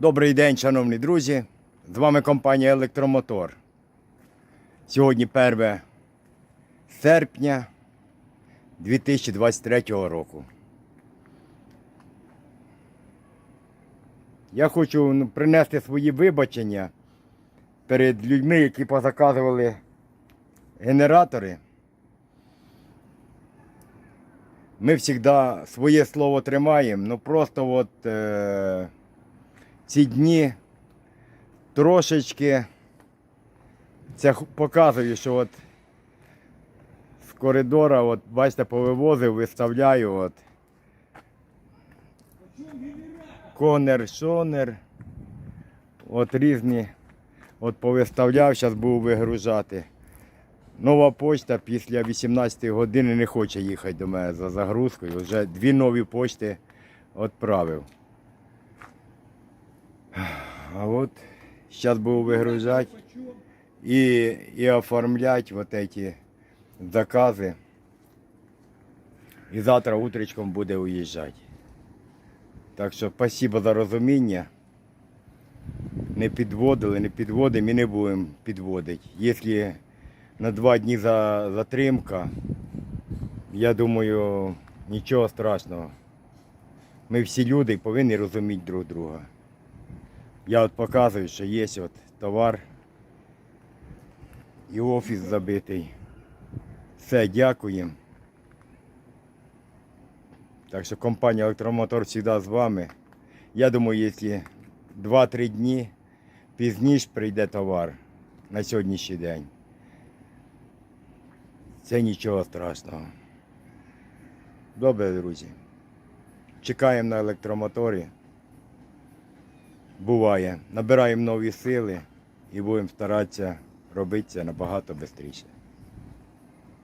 Добрий день, шановні друзі. З вами компанія Електромотор. Сьогодні 1 серпня 2023 року. Я хочу ну, принести свої вибачення перед людьми, які позаказували генератори. Ми завжди своє слово тримаємо, ну просто от е, ці дні трошечки це показує, що от з коридора, от, бачите, повивозив, виставляю. От. Конер, шонер. От різні. От повиставляв, зараз буду вигружати. Нова почта після 18 години не хоче їхати до мене за загрузкою. Вже дві нові почти відправив. А от зараз буду вигружати і, і оформляти вот эти закази. І завтра утречком буде уїжджати. Так що спасибо за розуміння. Не підводили, не підводимо і не будемо підводити. Якщо на два дні за, затримка, я думаю, нічого страшного. Ми всі люди повинні розуміти друг друга. Я от показую, що є от товар і офіс забитий. Все, дякуємо. Так що компанія Електромотор завжди з вами. Я думаю, якщо 2-3 дні пізніше прийде товар на сьогоднішній день. Це нічого страшного. Добре, друзі. Чекаємо на електромоторі. Буває. Набираємо нові сили і будемо старатися робити набагато швидше.